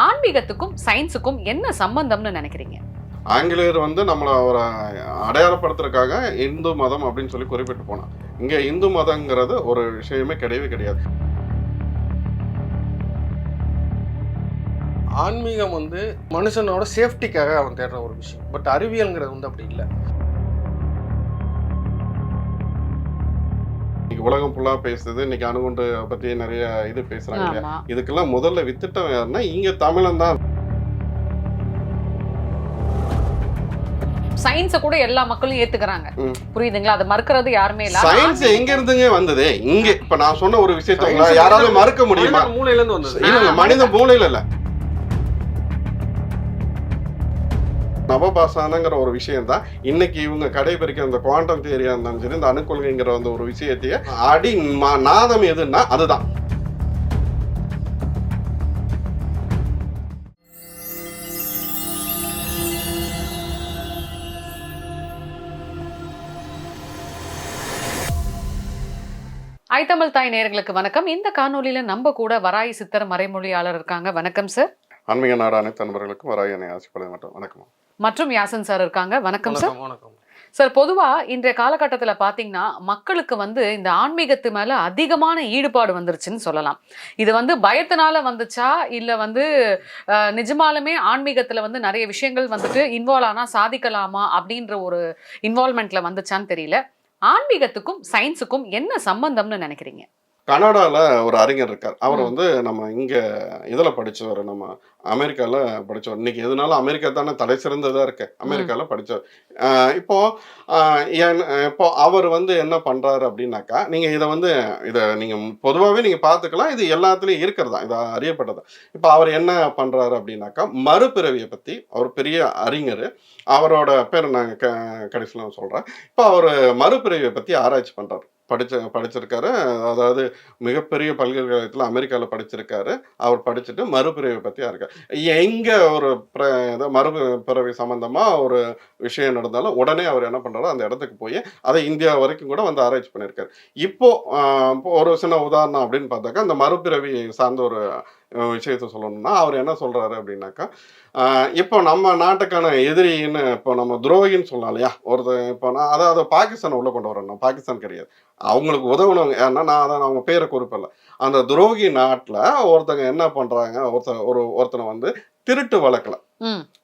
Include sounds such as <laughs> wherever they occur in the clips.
ஆன்மீகத்துக்கும் சயின்ஸுக்கும் என்ன சம்பந்தம்னு நினைக்கிறீங்க? ஆங்கிலேயர் வந்து நம்மளை அவரை அடையாளப்படுத்துறதுக்காக இந்து மதம் அப்படின்னு சொல்லி குறிப்பிட்டு போனான் இங்கே இந்து மதங்கிறது ஒரு விஷயமே கிடையவே கிடையாது. ஆன்மீகம் வந்து மனுஷனோட சேஃப்டிக்காக அவன் தேடுற ஒரு விஷயம். பட் அறிவியல்ங்கிறது வந்து அப்படி இல்லை. இன்னைக்கு உலகம் ஃபுல்லா பேசுது. இன்னைக்கு அணுகுண்டு பத்தி நிறைய இது பேசுறாங்க இல்லையா? இதுக்கெல்லாம் முதல்ல வித்திட்டம் யாருன்னா இங்க தமிழன் தான். சயின்ஸ கூட எல்லா மக்களும் ஏத்துக்கிறாங்க. புரியுதுங்களா? அதை மறுக்கிறது யாருமே இல்ல. சயின்ஸ் எங்க இருந்துங்க வந்தது? இங்க. இப்ப நான் சொன்ன ஒரு விஷயத்த யாராவது மறுக்க முடியுமா? மனிதன் மூளையில இருந்து வந்தது. இல்லைங்க மனித மூளையில இல்ல. நவபாசானங்கிற ஒரு விஷயம் தான் இன்னைக்கு இவங்க கடைபிடிக்கிற இந்த குவாண்டம் தியரியா இருந்தாலும் சரி இந்த அணுக்கொள்கைங்கிற அந்த ஒரு விஷயத்தையே அடி நாதம் எதுன்னா அதுதான். ஐத்தமிழ் தாய் நேயர்களுக்கு வணக்கம். இந்த காணொளியில நம்ம கூட வராய் சித்தர் மறைமொழியாளர் இருக்காங்க. வணக்கம் சார் ஆன்மீக நாடு அனைத்து நண்பர்களுக்கும் வராயனை ஆசிப்பட மாட்டோம் வணக்கம் மற்றும் யாசன் சார் இருக்காங்க. வணக்கம் சார். வணக்கம் சார் பொதுவா இன்றைய காலகட்டத்துல பாத்தீங்கன்னா மக்களுக்கு வந்து இந்த ஆன்மீகத்து மேல அதிகமான ஈடுபாடு வந்துருச்சுன்னு சொல்லலாம். இது வந்து பயத்தினால வந்துச்சா? இல்ல வந்து நிஜமாலுமே ஆன்மீகத்துல வந்து நிறைய விஷயங்கள் வந்துட்டு இன்வால்வ் ஆனா சாதிக்கலாமா அப்படின்ற ஒரு இன்வால்மெண்ட்ல வந்துச்சான்னு தெரியல. ஆன்மீகத்துக்கும் சயின்ஸுக்கும் என்ன சம்பந்தம்னு நினைக்கிறீங்க? கனடால ஒரு அறிஞர் இருக்கார். அவர். வந்து நம்ம இங்க இதுல படிச்சவர். நம்ம அமெரிக்கால படிச்சவர். இன்னைக்கு எதுனாலும் அமெரிக்கா தானே தலை சிறந்ததா இருக்கு. அமெரிக்கால படிச்சவர். ஆஹ் இப்போ ஆஹ் ஏன்- இப்போ அவர் வந்து என்ன பண்றாரு அப்படின்னாக்கா நீங்க இதை வந்து இதை நீங்க பொதுவாகவே நீங்க பார்த்துக்கலாம். இது எல்லாத்துலயும் இருக்கிறதா? இது அறியப்பட்டது? இப்போ அவர் என்ன பண்றாரு அப்படின்னாக்கா மறுபிறவியை பத்தி அவர் பெரிய அறிஞர். அவரோட பேர் நான் க கடைசியில் சொல்றேன். இப்போ அவர் மறுபிறவியை பத்தி ஆராய்ச்சி பண்றாரு. படிச்ச படிச்சிருக்காரு. அதாவது மிகப்பெரிய பல்கலைக்கழகத்தில் அமெரிக்காவில் படிச்சிருக்காரு. அவர் படிச்சுட்டு மறுபிறவை பற்றி இருக்கார். எங்கே ஒரு பிற இதை மறுபிறவி சம்மந்தமாக ஒரு விஷயம் நடந்தாலும் உடனே அவர் என்ன பண்ணுறாரோ அந்த இடத்துக்கு போய் அதை இந்தியா வரைக்கும் கூட வந்து ஆராய்ச்சி பண்ணியிருக்காரு இப்போ ஒரு சின்ன உதாரணம் அப்படின்னு பார்த்தாக்கா அந்த மறுபிறவி சார்ந்த ஒரு விஷயத்தை சொல்லணும்னா அவர் என்ன சொல்றாரு அப்படின்னாக்கா இப்போ நம்ம நாட்டுக்கான எதிரின்னு இப்போ நம்ம துரோகின்னு சொல்லலாம் இல்லையா? ஒருத்தர் இப்போ நான் அதாவது பாகிஸ்தான் உள்ள கொண்டு வரேன் நான் பாகிஸ்தான் கிடையாது. அவங்களுக்கு உதவுனவங்க ஏன்னா நான் அதான் அவங்க பேரை குறிப்பிடல. அந்த துரோகி நாட்டில் ஒருத்தங்க என்ன பண்றாங்க? ஒருத்தர் ஒரு ஒருத்தனை வந்து திருட்டு வழக்கில்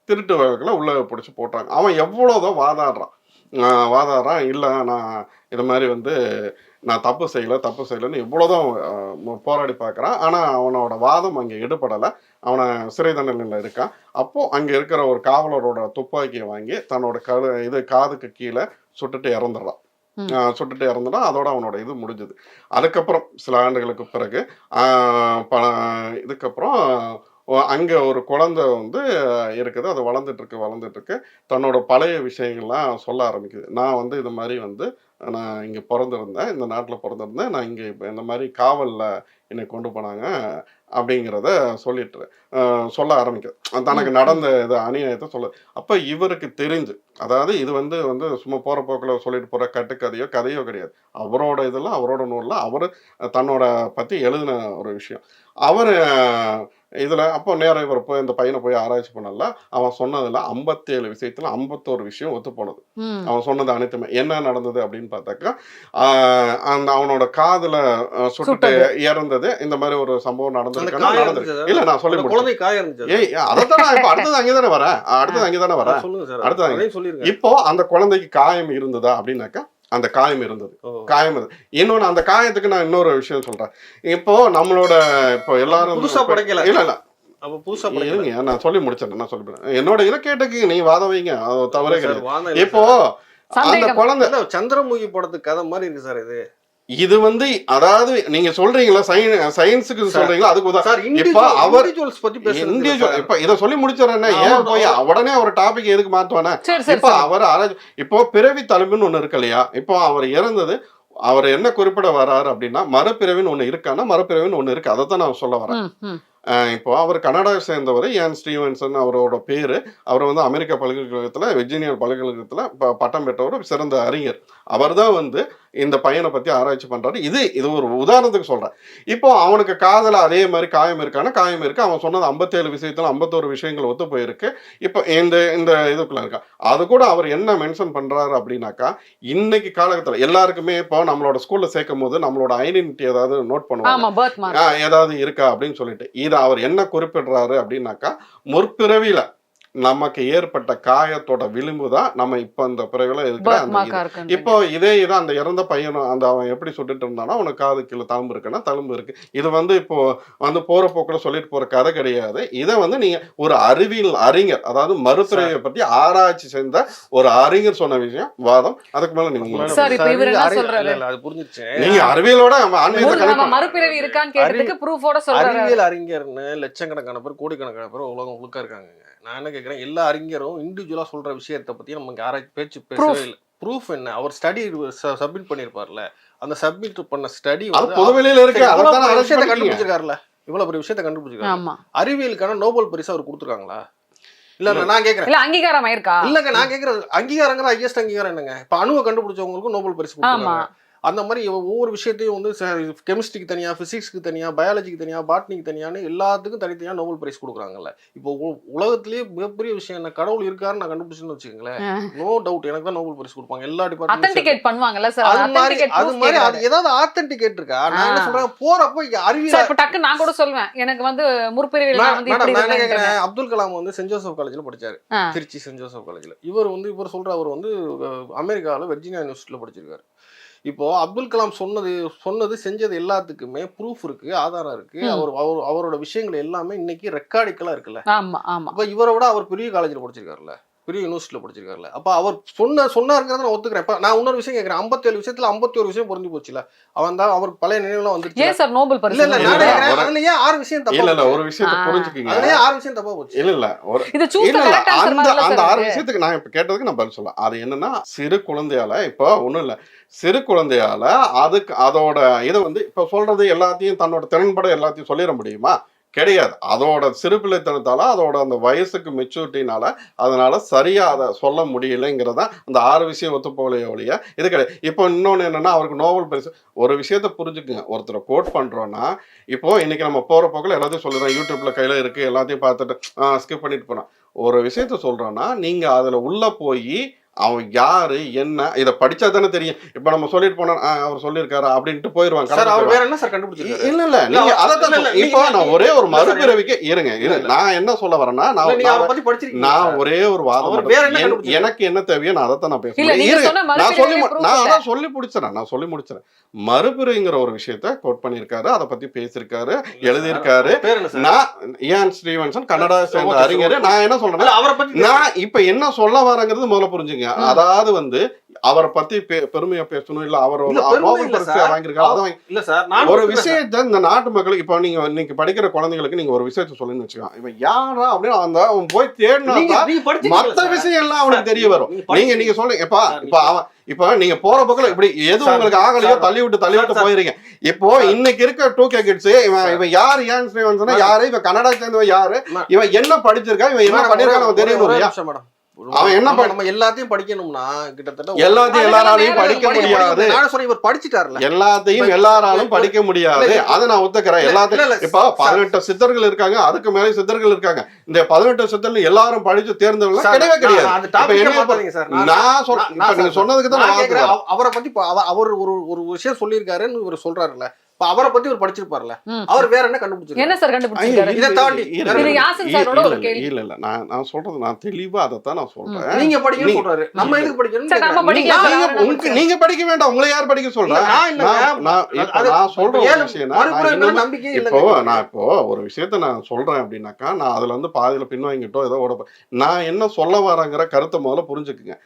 திருட்டு வழக்கில் உள்ள பிடிச்சி போட்டாங்க அவன் எவ்வளோதான் வாதாடுறான். வாதாடுறான். இல்லை நான் இது மாதிரி வந்து நான் தப்பு செய்யலை தப்பு செய்யலைன்னு எவ்வளோதான் போராடி பார்க்குறான். ஆனால் அவனோட வாதம் அங்கே எடுபடலை. அவனை சிறை தண்டனையில் இருக்கான். அப்போது அங்கே இருக்கிற ஒரு காவலரோட துப்பாக்கியை வாங்கி தன்னோட கழு இது காதுக்கு கீழே சுட்டுட்டு இறந்துடுறான் சுட்டுட்டு இறந்துட்டான் அதோட அவனோட இது முடிஞ்சுது. அதுக்கப்புறம் சில ஆண்டுகளுக்கு பிறகு ப இதுக்கப்புறம் அங்கே ஒரு குழந்தை வந்து இருக்குது. அது வளர்ந்துட்டு இருக்கு வளர்ந்துட்டு இருக்கு. தன்னோட பழைய விஷயங்கள்லாம் சொல்ல ஆரம்பிக்குது. நான் வந்து இது மாதிரி வந்து நான் இங்கே பிறந்திருந்தேன். இந்த நாட்டில் பிறந்திருந்தேன். நான் இங்கே இப்போ இந்த மாதிரி காவலில் என்னை கொண்டு போனாங்க அப்படிங்கிறத சொல்லிட்டு சொல்ல ஆரம்பிக்குது. தனக்கு நடந்த இது அநியாயத்தை சொல்ல அப்போ இவருக்கு தெரிஞ்சு அதாவது இது வந்து வந்து சும்மா போகிற போக்கில் சொல்லிட்டு போகிற கட்டுக்கதையோ கதையோ கிடையாது. அவரோட இதில் அவரோட நூலில் அவர் தன்னோட பற்றி எழுதின ஒரு விஷயம். அவர் இதில் அப்போ நேரம் இவர் போய் இந்த பையனை போய் ஆராய்ச்சி பண்ணல. அவன் சொன்னதில் ஐம்பத்தேழு விஷயத்தில் ஐம்பத்தோரு விஷயம் ஒத்து போனது. அவன் சொன்னது அனைத்துமே. என்ன நடந்தது அப்படின்னு பார்த்தாக்கா ஆஹ் அந்த அவனோட காதுல சுட்டது. இறந்தது. இந்த மாதிரி ஒரு சம்பவம் அந்த நடந்திருக்கு காயம் நடந்திருக்கு. இருந்துச்சு இல்ல நான் சொல்லி. குழந்தை ஏய் அதான் நான் இப்ப அடுத்தது அங்கே தானே வரேன். அடுத்தது அங்கே தானே வரேன். அடுத்தது இப்போ அந்த குழந்தைக்கு காயம் இருந்ததா அப்படின்னாக்கா அந்த காயம் இருந்தது. காயம் இருந்தது. இன்னொன்னு அந்த காயத்துக்கு நான் இன்னொரு விஷயம் சொல்றேன். இப்போ நம்மளோட இப்போ எல்லாரும் புதுசா படைக்கல. இல்ல இல்ல. அப்ப நான் சொல்லி முடிச்சிட்டேன் நான் சொல்லிவிடுறேன். என்னோட இதை கேட்டுக்கு நீ வாத வைங்க அது தவறே சார், கிடையாது. இப்போ அந்த. குழந்தை சந்திரமுகி படத்துக்கு கதை மாதிரி இருக்கு சார் இது. இது வந்து அதாவது நீங்க சொல்றீங்களா? சயின்ஸுக்கு சொல்றீங்களா? அதுக்கு இப்ப அவர் பத்தி இண்டிவிஜுவல் இப்ப இத சொல்லி முடிச்சிடறேன்னா ஏன் போய். உடனே ஒரு டாபிக் எதுக்கு மாத்துவானே? இப்ப. அவர் இப்போ பிறவி தலைமைன்னு ஒண்ணு இருக்கு இல்லையா? இப்போ அவர் இறந்தது அவர் என்ன குறிப்பிட வராரு அப்படின்னா மறுபிறவின்னு ஒண்ணு இருக்கான்னா மறுபிறவின்னு ஒண்ணு இருக்கு. அதை தான் நான் சொல்ல வரேன். இப்போ அவர் கனடாவை சேர்ந்தவர் ஏன் ஸ்டீவன்சன் அவரோட பேர். அவர் வந்து அமெரிக்க பல்கலைக்கழகத்தில் வெர்ஜீனியா பல்கலைக்கழகத்தில் ப- பட்டம் பெற்றவர் சிறந்த அறிஞர். அவர் தான் வந்து இந்த பையனை பற்றி ஆராய்ச்சி பண்ணுறாரு இது இது ஒரு உதாரணத்துக்கு சொல்கிறேன் இப்போ அவனுக்கு காதில் அதே மாதிரி காயம் இருக்கான? காயம் இருக்கு. அவன் சொன்னது ஐம்பத்தேழு விஷயத்தில் ஐம்பத்தோரு விஷயங்கள் ஒத்து போயிருக்கு. இப்போ இந்த இந்த இதுக்குள்ள இருக்கா அது கூட அவர் என்ன மென்ஷன் பண்ணுறாரு அப்படின்னாக்கா இன்னைக்கு காலகட்டத்தில் எல்லாருக்குமே இப்போ நம்மளோட ஸ்கூலில் சேர்க்கும் போது நம்மளோட ஐடென்டிட்டி ஏதாவது நோட் பண்ணுவாங்க. ஏதாவது இருக்கா அப்படின்னு சொல்லிட்டு. இதை அவர் என்ன குறிப்பிடுறாரு அப்படின்னாக்கா முற்பிறவியில் நமக்கு ஏற்பட்ட காயத்தோட விளிம்பு தான் நம்ம இப்போ இந்த இருக்கிற அந்த இது. மார்க்கா இருக்கு இப்போ இதே இது அந்த இறந்த பையனும் அந்த அவன் எப்படி சொல்லிட்டு இருந்தானோ அவனுக்கு காது கீழே தழும்பு இருக்குன்னா தழும்பு இருக்கு. இது வந்து இப்போ வந்து போற போக்குல சொல்லிட்டு போற கதை கிடையாது. இதை வந்து நீங்க ஒரு அறிவியல் அறிஞர் அதாவது மறுத்துறையை பத்தி ஆராய்ச்சி செய்த ஒரு அறிஞர் சொன்ன விஷயம் வாதம். அதுக்கு மேல நீங்க உங்களுக்கு சார், இப்ப இவர் என்ன அறி- சொல்றாரு? இல்ல, இல்ல, அது புரிஞ்சிருச்சு. நீங்க அறிவியலோட மறுபிறவி இருக்கான்னு கேட்டதுக்கு ப்ரூஃபோட சொல்றாரு. அறிவியல் அறிஞர்னு லட்சக்கணக்கான பேர் கோடிக்கணக்கான பேர் உலகம் முழுக்க இருக்காங்க நான் என்ன கேட்குறேன் எல்லா அறிஞரும் இண்டிவிஜுவலா சொல்ற விஷயத்தை பத்தி நமக்கு ஆராய்ச்சி பேச்சு. பேசவே இல்லை. ப்ரூஃப் என்ன? அவர் ஸ்டடி சப்மிட் பண்ணியிருப்பார்ல. அந்த சப்மிட் பண்ண ஸ்டடி பொதுவெளியில இருக்கு. விஷயத்தை பண்ணிருக்கீங்க. கண்டுபிடிச்சிருக்காருல்ல இவ்வளவு பெரிய விஷயத்தை கண்டுபிடிச்சிருக்காரு ஆமா. அறிவியலுக்கான நோபல் பரிசு அவர் கொடுத்துருக்காங்க இல்ல நான் கேக்குறேன். இல்ல அங்கீகாரம் ஆயிருக்கா? இல்லங்க நான் கேக்குறது அங்கீகாரங்கிற ஹையஸ்ட் அங்கீகாரம் என்னங்க? இப்ப அணுவை கண்டுபிடிச்சவங்களுக்கும் நோபல் பரிசு கொடுத்தாங்க அந்த மாதிரி ஒவ்வொரு விஷயத்தையும் வந்து கெமிஸ்ட்ரிக்கு தனியா பிசிக்ஸ்க்கு தனியா பயாலஜிக்கு தனியா பாட்னிக்கு தனியான்னு எல்லாத்துக்கும் தனித்தனியா நோபல் பிரைஸ் கொடுக்குறாங்கல்ல. இப்போ உலகத்திலேயே மிகப்பெரிய விஷயம் என்ன? கடவுள் இருக்காருன்னு நான் கண்டுபிடிச்சுன்னு வச்சுக்கோங்களேன். நோ டவுட் எனக்கு தான் நோபல் பிரைஸ் கொடுப்பாங்க. எல்லா டிபார்ட்மெண்ட் பண்ணுவாங்கல்ல சார் அது மாதிரி அது மாதிரி அது. ஏதாவது ஆத்தென்டிகேட் இருக்கா? நான் என்ன. சொல்றேன்? போறப்போ அறிவியல் டக்கு நான் கூட சொல்வேன். எனக்கு வந்து. கேக்குறேன்? அப்துல் கலாம் வந்து சென்ட் ஜோசப் காலேஜ்ல படிச்சாரு. திருச்சி சென்ட் ஜோசப் காலேஜ்ல இவர் வந்து இவர் சொல்ற அவர் வந்து அமெரிக்காவுல வெர்ஜீனியா யூனிவர்சிட்டியில படிச்சிருக்காரு. இப்போ அப்துல் கலாம் சொன்னது சொன்னது செஞ்சது எல்லாத்துக்குமே ப்ரூஃப் இருக்கு ஆதாரம் இருக்கு. அவர் அவர் அவரோட விஷயங்கள் எல்லாமே இன்னைக்கு ரெக்கார்டிக்கலா இருக்குல்ல. ஆமா ஆமா. அப்ப இவரை விட அவர் பெரிய காலேஜ்ல படிச்சிருக்காருல்ல. பெரிய யூனிவர்சிட்டியில படிச்சிருக்காருல்ல அப்ப அவர் சொன்ன சொன்னாருங்கிறத நான் ஒத்துக்கிறேன். இப்ப நான் இன்னொரு விஷயம் கேட்கறேன். 57 விஷயத்துல 51 விஷயம் பொருந்தி போச்சுல. அவன் தான் அவர் பழைய நினைவுலாம் வந்துருச்சு ஏன் சார் நோபல் பரிசு? இல்ல இல்ல, ஒரு- அதுல ஏன் ஆறு விஷயம் தப்பா இல்ல இல்ல? ஒரு விஷயத்தை. புரிஞ்சுக்கீங்க. அதுல ஏன் ஆறு விஷயம் தப்பா போச்சு? இல்ல இல்ல ஒரு இது சூஸ் இல்ல இல்ல கரெக்ட் ஆன்சர் அந்த அந்த ஆறு. விஷயத்துக்கு நான் இப்ப கேட்டதுக்கு நான் பதில் சொல்லலாம். அது என்னன்னா சிறு குழந்தையால இப்போ ஒண்ணும் இல்ல. சிறு குழந்தையால அதுக்கு அதோட இதை வந்து இப்ப சொல்றது எல்லாத்தையும் தன்னோட திறன்பட எல்லாத்தையும் சொல்லிட முடியுமா? கிடையாது. அதோட சிறுபிள்ளைத்தனத்தால் அதோட அந்த வயசுக்கு மெச்சூரிட்டினால அதனால் சரியாக அதை சொல்ல முடியலைங்கிறதா அந்த ஆறு விஷயம் ஒத்து போகலையே ஒழிய இது கிடையாது. இப்போ இன்னொன்று என்னென்னா அவருக்கு நோபல் பரிசு. ஒரு விஷயத்த புரிஞ்சுக்குங்க. ஒருத்தரை கோட் பண்ணுறோன்னா இப்போது இன்றைக்கி நம்ம போகிற போக்கில் எல்லாத்தையும் சொல்லுறோம் யூடியூப்பில் கையில் இருக்குது எல்லாத்தையும் பார்த்துட்டு ஸ்கிப் பண்ணிட்டு போனோம் ஒரு விஷயத்த சொல்கிறோன்னா நீங்கள் அதில் உள்ளே போய் அவன் யாரு என்ன இதை படிச்சா தானே தெரியும். இப்போ நம்ம சொல்லிட்டு போனா "ஆ, அவர் சொல்லியிருக்காரு அப்படின்ட்டு போயிருவாங்க சார் அவர் வேற என்ன சார் போயிடுவாங்க. கண்டுபிடிச்சிருக்காரு இல்ல இல்ல நீங்க சொல்ல- இப்போ நான் ஒரே ஒரு மறுபிறவிக்கு இருங்க. நான் என்ன சொல்ல வரேன்னா நான் நான் பத்தி படிச்சிருக்கீங்க நான் ஒரே ஒரு வாதம்? எனக்கு என்ன தேவையோ நான் அதைத்தான் நான் பேசுறேன். இருங்க சொன்ன நான் சொல்லி நான். அதான் சொல்லி முடிச்சிடறேன் நான் சொல்லி முடிச்சிடறேன். மறுபிறைங்கிற ஒரு விஷயத்த கோட் பண்ணியிருக்காரு அதை பத்தி பேசியிருக்காரு எழுதியிருக்காரு. நான் ஏன் ஸ்ரீவன்சன் கனடா சேர்ந்த அறிஞர். நான் என்ன சொல்றேன் இல்ல, அவரை பத்தி நான் இப்ப என்ன சொல்ல வரேங்கிறது முதல்ல புரிஞ்சுங்க. அதாவது வந்து அவரை பத்தி பெருமையா பேசணும் இல்ல அவர். வாங்கியிருக்காரு ஒரு. விஷயத்த இந்த நாட்டு மக்களுக்கு இப்போ நீங்க இன்னைக்கு படிக்கிற குழந்தைங்களுக்கு நீங்க ஒரு விஷயத்த சொல்லுன்னு வச்சுக்கோங்க இவன் யாரா அப்படின்னு அந்த அவன் போய் தேடினா மத்த? விஷயம் எல்லாம் அவனுக்கு தெரிய வரும் நீங்க நீங்க சொல்லுங்க இப்ப இப்ப அவன் இப்ப நீங்க போற பக்கம் இப்படி எது உங்களுக்கு ஆகலையோ தள்ளி விட்டு தள்ளி விட்டு. போயிருங்க இப்போ இன்னைக்கு இருக்க டூ கே கிட்ஸ் இவன். இவன் யார் ஏன் மேடம். யாரு இவன் கனடா சேர்ந்தவன் யாரு இவன் என்ன படிச்சிருக்கான் இவன் என்ன மேடம், பண்ணிருக்கான் ஒரே- அவன் தெரியணும் ஒரே இல்லையா நிமிஷம் மேடம். அவன் என்ன நம்ம- எல்லாத்தையும் படிக்கணும்னா கிட்டத்தட்ட எல்லாத்தையும் எல்லாராலையும் படிக்க முடியாது. இவர் படிச்சிட்டாருல்ல. எல்லாத்தையும் எல்லாராலும் படிக்க முடியாது. அதை நான் ஒத்துக்கிறேன். எல்லாத்தையும் இப்ப. பதினெட்டு சித்தர்கள் இருக்காங்க அதுக்கு மேலே சித்தர்கள் இருக்காங்க. இந்த பதினெட்டு சித்தர்கள் எல்லாரும் படிச்சு தேர்ந்தவங்க கிடையவே கிடையாது. நான் இப்ப நீங்க சொன்னதுக்கு தான் அவரை பத்தி அவர் ஒரு ஒரு விஷயம் சொல்லியிருக்காருன்னு இவர் சொல்றாருல்ல. இப்ப அவரை பத்தி இவர் படிச்சிருப்பாருல்ல ம். அவர் வேற என்ன கண்டுபிடிச்சிருக்காரு என்ன சார் கண்டுபிடிச்சிருக்காரு இதை தாண்டி இல்ல, இது இல்ல, யாசின் இல்ல, சாரோட ஒரு இல்ல, கேள்வி. இல்ல இல்ல நான் நான் சொல்றது நான் தெளிவா அதைத்தான் நான் சொல்றேன் நீங்க படிக்கணும்னு நீ- சொல்றாரு நம்ம எதுக்கு படிக்கணும்னு சார், நம்ம. படிக்கலாம் நீங்க- உங்களுக்கு- படிக்க வேண்டாம் உங்களை யார் படிக்க சொல்றேன் இல்ல, நான் இல்லைங்க. நான் நான் அது- சொல்ற ஒரு விஷயம் நான் என்ன நம்பிக்கையே இப்போ. நான் இப்போ ஒரு விஷயத்த நான் சொல்றேன் அப்படின்னாக்கா நான் அதுல இருந்து பாதியில பின்வாங்கிட்டோ ஏதோ ஓட நான் என்ன சொல்ல வரேங்கிற கருத்தை முதல்ல புரிஞ்சுக்குங்க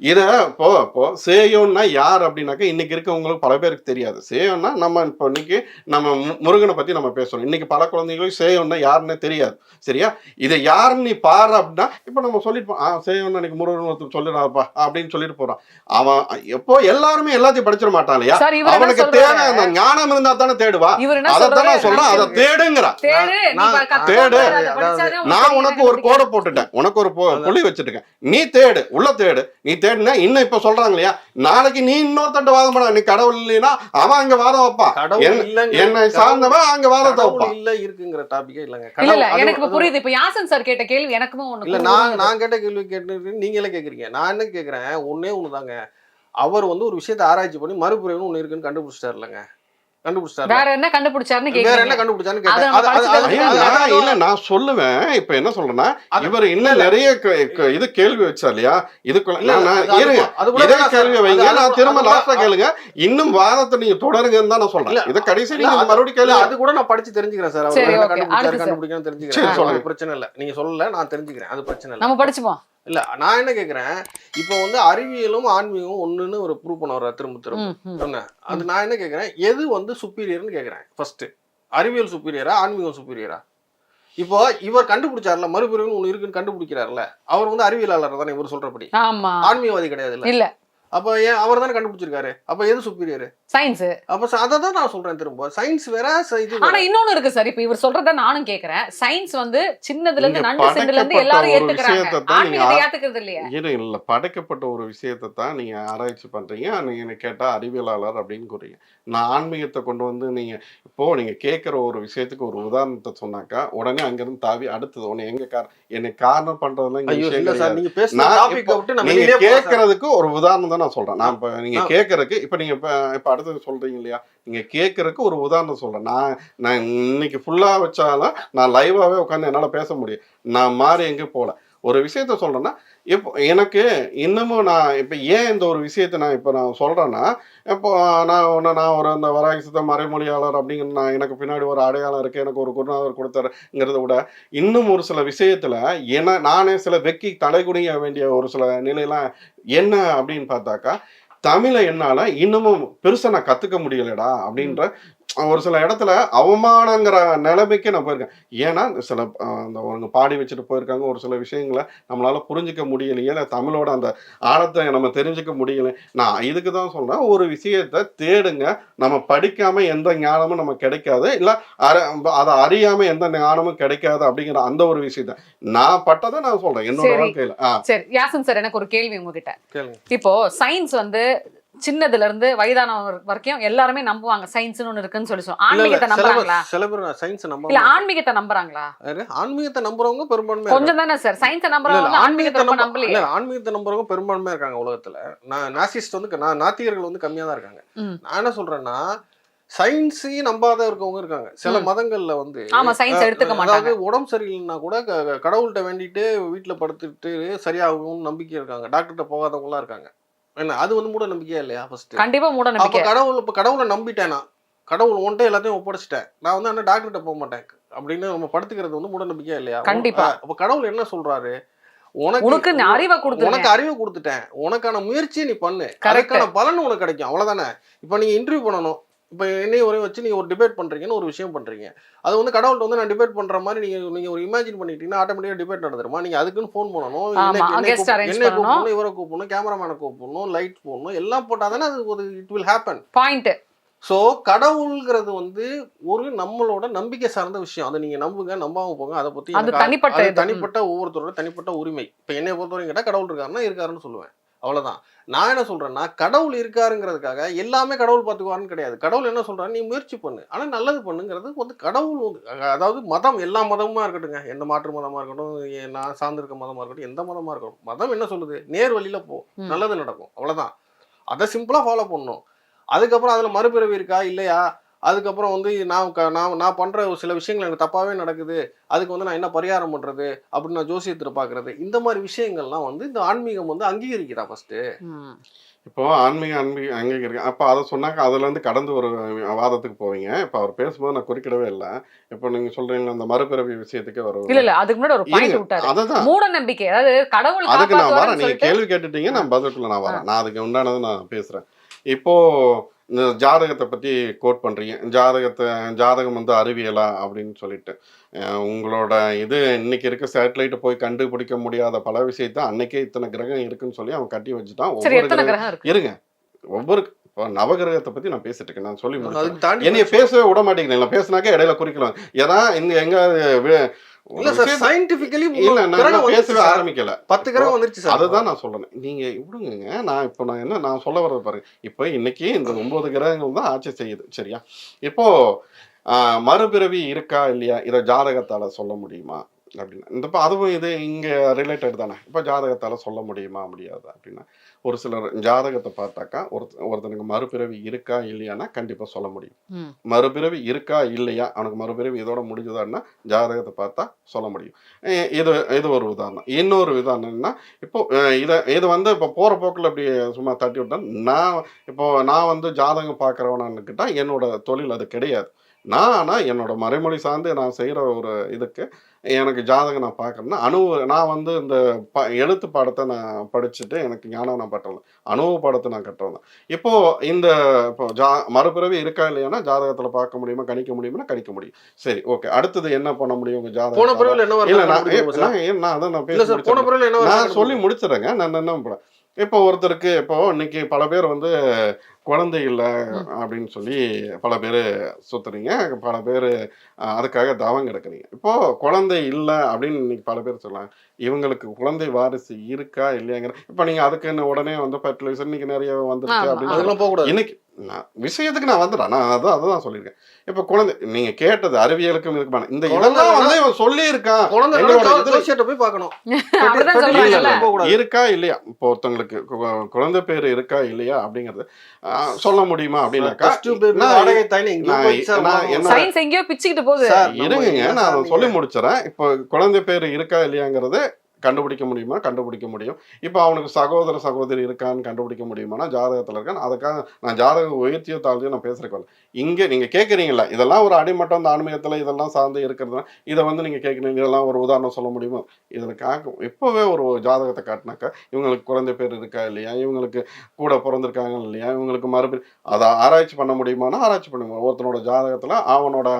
இத இப்போ இப்போ சேயோன்னா யார் அப்படின்னாக்க இன்னைக்கு இருக்கவங்களுக்கு பல பேருக்கு தெரியாது. சேயோன்னா நம்ம இப்போ இன்னைக்கு நம்ம முருகனை பத்தி நம்ம பேசுறோம். இன்னைக்கு பல குழந்தைங்களுக்கு சேயோன்னா யாருன்னு தெரியாது. சரியா? இதை யாருன்னு நீ பாரு அப்படின்னா இப்போ நம்ம சொல்லிட்டு ஆ சேயோன்னா இன்னைக்கு முருகன் ஒருத்தர் சொல்லிடாப்பா அப்படின்னு சொல்லிட்டு போறான். அவன் எப்போ எல்லாருமே எல்லாத்தையும் படிச்சிட மாட்டான் இல்லையா? அவனுக்கு தேவை அந்த ஞானம் இருந்தா தானே தேடுவா. அதைத்தான் நான் சொல்றேன். அதை தேடுங்கிறான் தேடு. நான் உனக்கு ஒரு. கோடை போட்டுட்டேன். உனக்கு ஒரு புள்ளி வச்சிருக்கேன் நீ தேடு. உள்ள தேடு. நீ தேடுனா இன்னும் இப்ப சொல்றாங்க இல்லையா நாளைக்கு நீ இன்னொருத்தட்ட வாதம் பண்ண நீ கடவுள் இல்லைன்னா அவன் அங்க வாதம் வைப்பான். கடவுள் என்ன- இல்லைங்க. என்னை சார்ந்தவன் அங்க வாதத்தை கடவுள் வைப்பான். இல்ல இருக்குங்கிற டாபிக்கே இல்லைங்க. இல்ல எனக்கு புரியுது. இப்ப யாசன் சார் கேட்ட கேள்வி எனக்குமே ஒண்ணு இல்ல. நான் நான் கேட்ட கேள்வி கேட்டு நீங்களே கேக்குறீங்க. நான் என்ன கேக்குறேன்? ஒண்ணே ஒண்ணுதாங்க. அவர் வந்து ஒரு விஷயத்தை ஆராய்ச்சி பண்ணி மறுபிறவின்னு ஒண்ணு இருக்குன்னு கண்டுபிடிச்சிட்டாரு வேற என்ன கண்டுபிடிச்சாருன்னு வேற என்ன இல்ல நான் சொல்லுவேன். இப்ப என்ன சொல்றேன்னா இவர் இன்னும் நிறைய இது கேள்வி வச்சா இல்லையா? இதுக்குள்ள கேள்வி. வைங்க. நான் திரும்ப லாஸ்டா கேளுங்க. இன்னும் வாதத்தை நீங்க தொடருங்கன்னு தான் நான் சொல்றேன். இதை கடைசி நீங்க மறுபடியும் கேளுங்க. அது கூட நான் படிச்சு தெரிஞ்சுக்கிறேன் சார். அவர். கண்டுபிடிச்சாரு தெரிஞ்சுக்கிறேன். சொல்லுங்க. பிரச்சனை இல்ல. நீங்க சொல்லல நான் தெரிஞ்சுக்கிறேன். அது பிரச்சனை இல்ல. நம்ம படிச்சுப்போம். இல்ல நான் என்ன கேக்குறேன் இப்போ வந்து அறிவியலும் ஆன்மீகமும் ஒண்ணுன்னு ஒரு ப்ரூவ் பண்ண வர்றாரு திரும்ப திரும்ப. சொன்னேன். அது நான் என்ன கேக்குறேன் எது வந்து சுப்பீரியர்னு கேக்குறேன் ஃபர்ஸ்ட் அறிவியல் சுப்பீரியரா ஆன்மீகம் சுப்பீரியரா இப்போ இவர் கண்டுபிடிச்சார்ல மறுபிறவின்னு ஒண்ணு இருக்குன்னு கண்டுபிடிக்கிறார்ல அவர் வந்து அறிவியலாளர் தானே இவர் சொல்றபடி. ஆன்மீகவாதி கிடையாது இல்ல. அப்ப ஏன் அவர் தானே கண்டுபிடிச்சிருக்காரு? அப்ப எது சுப்பீரியர் சயின்ஸ் அப்ப அதை தான் நான் சொல்றேன் திரும்ப. சயின்ஸ் வேற இது. ஆனா இன்னொன்னு இருக்கு சார் இப்ப இவர் சொல்றத நானும் கேக்குறேன். சயின்ஸ் வந்து சின்னதுல இருந்து நண்டு செண்டுல இருந்து எல்லாரும் ஏத்துக்கிறாங்க. ஆன்மீகத்தை ஏத்துக்கிறது இல்லையா. இல்ல படைக்கப்பட்ட ஒரு விஷயத்தை தான் நீங்க ஆராய்ச்சி பண்றீங்க. நீங்க என்ன கேட்டா அறிவியலாளர் அப்படின்னு கூறீங்க நான் ஆன்மீகத்தை கொண்டு வந்து நீங்க இப்போ நீங்க கேட்குற ஒரு விஷயத்துக்கு ஒரு உதாரணத்தை சொன்னாக்கா உடனே அங்கிருந்து தாவி அடுத்தது உன்னை எங்க காரணம் என்னை காரணம் பண்றதுலாம் நீங்க. கேட்கறதுக்கு ஒரு உதாரணம் தான் நான் சொல்றேன். நான் இப்ப நீங்க ஆ. கேட்கறதுக்கு இப்ப நீங்க இப்ப இப்ப அடுத்தது சொல்றீங்க இல்லையா? நீங்க கேட்கறதுக்கு ஒரு உதாரணம் சொல்றேன். நான் நான் இன்னைக்கு ஃபுல்லா வச்சாலும் நான் லைவாவே உட்காந்து என்னால பேச முடியும். நான் மாறி எங்க போல. ஒரு விஷயத்த சொல்றேன்னா இப்போ எனக்கு இன்னமும் நான் இப்போ ஏன் இந்த ஒரு விஷயத்தை நான் இப்போ நான் சொல்கிறேன்னா இப்போ நான் ஒன்று நான் ஒரு அந்த வராகிசித்த மறைமொழியாளர் அப்படிங்கிற நான் எனக்கு பின்னாடி ஒரு அடையாளம் இருக்குது எனக்கு ஒரு குருநாதர் கொடுத்தாருங்கிறத விட இன்னும் ஒரு சில விஷயத்தில் என நானே சில வெக்கி தலைகுனிய வேண்டிய ஒரு சில நிலையெல்லாம் என்ன அப்படின்னு பார்த்தாக்கா தமிழை என்னால் இன்னமும் பெருசாக நான் கற்றுக்க முடியலடா அப்படின்ற ஒரு சில இடத்துல அவமானங்கிற நிலைமைக்கு நான் போயிருக்கேன். ஏன்னா சில அந்த அவங்க பாடி வச்சுட்டு போயிருக்காங்க ஒரு சில விஷயங்களை நம்மளால புரிஞ்சுக்க முடியலையே இல்லை தமிழோட அந்த ஆழத்தை நம்ம தெரிஞ்சுக்க முடியல. நான் இதுக்கு தான் சொல்றேன் ஒரு விஷயத்தை தேடுங்க. நம்ம படிக்காம எந்த ஞானமும் நமக்கு கிடைக்காது இல்லை அதை அறியாம எந்த ஞானமும் கிடைக்காது அப்படிங்கிற அந்த ஒரு விஷயத்த. நான் பட்டதை நான் சொல்றேன் என்னோட. வாழ்க்கையில. சரி. யாசன் சார் எனக்கு ஒரு கேள்வி உங்ககிட்ட. இப்போ சயின்ஸ் வந்து சின்னதுல இருந்து வயதானவர் வரைக்கும் எல்லாருமே நம்புவாங்க. சயின்ஸ்னு ஒண்ணு இருக்குன்னு சொல்லி சொல்லுவோம் ஆன்மீகத்தை நம்புறாங்களா? சில பேர் சயின்ஸ் நம்ப இல்ல ஆன்மீகத்தை நம்புறாங்களா? ஆன்மீகத்தை நம்புறவங்க பெரும்பான்மையா கொஞ்சம் தானே சார் சயின்ஸை நம்புறவங்க ஆன்மீகத்தை ரொம்ப நம்ப- நம்பலையே. ஆன்மீகத்தை நம்புறவங்க பெரும்பான்மையா இருக்காங்க உலகத்துல. நான் நாசிஸ்ட் வந்து நா- நாத்திகர்கள் வந்து கம்மியா தான் இருக்காங்க. நான் என்ன சொல்றேன்னா சயின்ஸையும் நம்பாத இருக்கவங்க இருக்காங்க. சில. மதங்கள்ல வந்து ஆமா சயின்ஸ் எடுத்துக்க மாட்டாங்க. அதாவது உடம்பு சரியில்லைன்னா கூட கடவுள்கிட்ட வேண்டிட்டு வீட்டுல படுத்துட்டு சரியாகும்னு நம்பிக்கை இருக்காங்க. டாக்டர்கிட்ட போகாதவங்க எல்லாம் இருக்காங்க. என்ன அது வந்து மூட நம்பிக்கையா இல்லையா ஃபர்ஸ்ட் கண்டிப்பா மூட நம்பிக்கை. கடவுள் இப்ப கடவுளை நம்பிட்டேன் நான். கடவுள் ஒன்ட்டே எல்லாத்தையும் ஒப்படைச்சிட்டேன். நான் வந்து அந்த டாக்டர்கிட்ட போக மாட்டேன். அப்படின்னு நம்ம படுத்துக்கிறது வந்து மூட நம்பிக்கையா இல்லையா? கண்டிப்பா. அப்ப கடவுள் என்ன சொல்றாரு? உனக்கு அறிவை கொடுத்துருங்க உனக்கு அறிவு கொடுத்துட்டேன். உனக்கான முயற்சியை நீ பண்ணு. அதுக்கான பலன் உனக்கு கிடைக்கும். அவ்வளவுதானே? இப்போ நீங்க இன்டர்வியூ பண்ணணும். இப்போ என்னைய ஒரே வச்சு நீங்க ஒரு டிபேட் பண்றீங்கன்னு ஒரு விஷயம் பண்றீங்க. அது வந்து கடவுள்கிட்ட வந்து நான் டிபேட் பண்ற மாதிரி நீங்க நீங்க ஒரு இமேஜின் பண்ணிட்டீங்கன்னா ஆட்டோமேட்டிக்கா டிபேட் நடந்துருமா? நீங்க அதுக்குன்னு ஃபோன் பண்ணணும். என்னை- கூப்பிடணும், இவரை கூப்பிடணும் கேமராமேனை கூப்பிடணும் லைட் போடணும் எல்லாம் போட்டாதானே அது ஒரு it will happen point so கடவுள்ங்கிறது வந்து ஒரு நம்மளோட நம்பிக்கை சார்ந்த விஷயம். அதை நீங்க நம்புங்க நம்பாம போங்க. அதை எனக்கு தனிப்பட்ட. தனிப்பட்ட ஒவ்வொருத்தரோட தனிப்பட்ட உரிமை. இப்போ என்னை பொறுத்தவரைக்கும் கேட்டால் கடவுள் இருக்காருன்னா இருக்காருன்னு சொல்லுவேன். அவ்வளவுதான். நான் என்ன சொல்றேன்னா கடவுள் இருக்காருங்கிறதுக்காக எல்லாமே கடவுள் பார்த்துக்குவாருன்னு கிடையாது. கடவுள் என்ன சொல்றாரு? நீ முயற்சி பண்ணு. ஆனா நல்லது பண்ணுங்கிறது வந்து கடவுள் அதாவது மதம் எல்லா மதமுமா இருக்கட்டுங்க எந்த மாற்று மதமா இருக்கட்டும் நான் சார்ந்திருக்க மதமா இருக்கட்டும் எந்த மதமா இருக்கட்டும். மதம் என்ன சொல்லுது? நேர் வழியில போ. நல்லது நடக்கும். அவ்வளவுதான். அதை சிம்பிளா ஃபாலோ பண்ணணும். அதுக்கப்புறம் அதுல மறுபிறவி இருக்கா? இல்லையா? அதுக்கப்புறம் வந்து நான் க- நான் நான் பண்ற ஒரு சில விஷயங்கள் எனக்கு தப்பாவே நடக்குது. அதுக்கு வந்து நான் என்ன பரிகாரம் பண்றது அப்படின்னு நான் ஜோசியத்தில் பாக்குறது. இந்த மாதிரி விஷயங்கள்லாம் வந்து இந்த ஆன்மீகம் வந்து அங்கீகரிக்கிறா ஃபர்ஸ்ட் ம். இப்போ ஆன்மீக ஆன்மீக அங்கீகரிக்க அப்போ அதை சொன்னாக்க அதுல இருந்து கடந்து ஒரு வாதத்துக்கு போவீங்க. இப்போ அவர் பேசும்போது நான் குறிக்கிடவே இல்லை. இப்போ நீங்க சொல்றீங்க அந்த மறுபிறவி விஷயத்துக்கே வரும் இல்ல இல்ல அதுக்கு முன்னாடி ஒரு பாயிண்ட் விட்டாரு. அததான் மூட நம்பிக்கை அதாவது கடவுள் அதுக்கு நான் வரேன். காப்பாத்துவாருன்னு நீங்க சொல்லிட்டு. கேள்வி கேட்டுட்டீங்க நான் பதிலுக்குள்ள நான் வரேன். நான் அதுக்கு உண்டானதை நான் பேசுறேன். இப்போ இந்த ஜாதகத்தை பத்தி கோட் பண்றீங்க. ஜாதகத்தை ஜாதகம் வந்து அறிவியலா அப்படின்னு சொல்லிட்டு. உங்களோட இது இன்னைக்கு இருக்க சேட்டலைட் போய் கண்டுபிடிக்க முடியாத பல விஷயத்த அன்னைக்கே இத்தனை கிரகம் இருக்குன்னு சொல்லி அவன் கட்டி வச்சுட்டான். ஒவ்வொரு இருங்க. ஒவ்வொரு நவகிரகத்தை பத்தி நான் பேசிட்டு இருக்கேன். நான் சொல்லி என்னைய பேசவே விட மாட்டேங்கிறீங்க பேசினாக்க இடையில குறிக்கலாம். ஏன்னா இங்க எங்க இல்ல சார் சயின்டிபிக்கலி இல்ல நான் இன்னும் பேசவே ஆரம்பிக்கல. பத்து கிரகம் வந்துருச்சு சார் அதுதான் நான் சொல்றேன். நீங்க விடுங்க நான் இப்போ நான் என்ன நான் சொல்ல வர்றது பாருங்க. இப்போ இன்னைக்கு இந்த ஒன்பது கிரகங்கள் தான் ஆட்சி செய்யுது சரியா? இப்போ மறுபிறவி இருக்கா இல்லையா? இதை ஜாதகத்தால சொல்ல முடியுமா? அப்படின்னா இந்த இப்போ அதுவும் இது இங்க ரிலேட்டட் தானே. இப்போ ஜாதகத்தால சொல்ல முடியுமா? முடியாதா? அப்படின்னா ஒரு சிலர் ஜாதகத்தை பார்த்தாக்கா ஒரு ஒருத்தனுக்கு மறுபிறவி இருக்கா இல்லையானா கண்டிப்பா சொல்ல முடியும். மறுபிறவி இருக்கா இல்லையா அவனுக்கு மறுபிறவி இதோட முடிஞ்சதான்னா ஜாதகத்தை பார்த்தா சொல்ல முடியும். இது இது ஒரு உதாரணம். இன்னொரு உதாரணம் என்னன்னா இப்போ இதை இது வந்து இப்போ போகிற போக்கில் அப்படி சும்மா தட்டி விட்டேன் நான் இப்போ நான் வந்து ஜாதகம் பார்க்குறவனான்னுக்கிட்டா என்னோட தொழில் அது கிடையாது. நான் ஆனால் என்னோட மறைமொழி சார்ந்து நான் செய்கிற ஒரு இதுக்கு எனக்கு ஜாதகம் நான் பார்க்குறேன்னா அனுபவ நான் வந்து இந்த ப எழுத்து பாடத்தை நான் படிச்சுட்டு எனக்கு ஞானம் நான் பட்டவன் அனுபவ பாடத்தை நான் கட்டுறேன் இப்போ இந்த இப்போ ஜா மறுபிறவி இருக்கா இல்லையானா ஜாதகத்தில் பார்க்க முடியுமா கணிக்க முடியுமா கணிக்க முடியும். சரி ஓகே. அடுத்தது என்ன பண்ண முடியும் உங்க போன ஜாதகம் பிறவில என்ன இல்ல நான்? நான் அதான் நான் பேசி போன. பிறவில என்ன நான் சொல்லி முடிச்சிடுறேங்க. நான் என்ன இப்போ ஒருத்தருக்கு இப்போ இன்னைக்கு பல பேர் வந்து குழந்தை இல்லை. அப்படின்னு சொல்லி பல பேர் சுத்துறீங்க பல பேர் அதுக்காக தவம் கிடக்குறீங்க இப்போ குழந்தை இல்லை அப்படின்னு இன்னைக்கு பல பேர் சொல்லலாம் இவங்களுக்கு குழந்தை வாரிசு இருக்கா இல்லையாங்கிற இப்போ நீங்க அதுக்குன்னு உடனே வந்து ஃபர்டிலைசர் இன்னைக்கு நிறைய வந்துருச்சு அப்படின்னு ஆமா. சொல்லலாம். அதெல்லாம் போக கூடாது இன்னைக்கு நான் விஷயத்துக்கு நான் வந்துடுறேன். நான் அதான் அதான் சொல்லியிருக்கேன். இப்போ குழந்தை நீங்க கேட்டது அறிவியலுக்கும் இருக்குமா இந்த குழந்தை இதெல்லாம் வந்து இவன் சொல்லி இருக்கான் போய் பார்க்கணும். <laughs> இருக்கா இல்லையா? இப்போ ஒருத்தவங்களுக்கு குழந்தை பேர் இருக்கா இல்லையா? அப்படிங்கறது ஆஹ், சொல்ல முடியுமா அப்படின்னாக்கா இருங்க நான் சொல்லி முடிச்சிடறேன் இப்போ குழந்தை பேர் இருக்கா இல்லையாங்கிறது கண்டுபிடிக்க முடியுமா? கண்டுபிடிக்க முடியும். இப்போ அவனுக்கு சகோதர சகோதரி இருக்கான்னு கண்டுபிடிக்க முடியுமானா ஜாதகத்தில் இருக்கான்னு அதுக்காக நான் ஜாதக உயர்த்தியோ தாழ்த்தியோ நான் பேசுறேன் இங்கே நீங்கள் கேட்குறீங்களா இதெல்லாம் ஒரு அடிமட்டம் அந்த ஆன்மீகத்தில் இதெல்லாம் சார்ந்து இருக்கிறதுனா இதை வந்து நீங்கள் கேட்குறீங்க இதெல்லாம் ஒரு உதாரணம் சொல்ல முடியுமா? இதில் காக்க இப்போவே ஒரு ஜாதகத்தை காட்டினாக்கா இவங்களுக்கு குழந்தை பேர் இருக்கா இல்லையா? இவங்களுக்கு கூட பிறந்திருக்காங்க இல்லையா? இவங்களுக்கு மறுபடியும் அதை ஆராய்ச்சி பண்ண முடியுமானா ஆராய்ச்சி பண்ண முடியும்? ஒருத்தனோட ஜாதகத்தில் அவனோட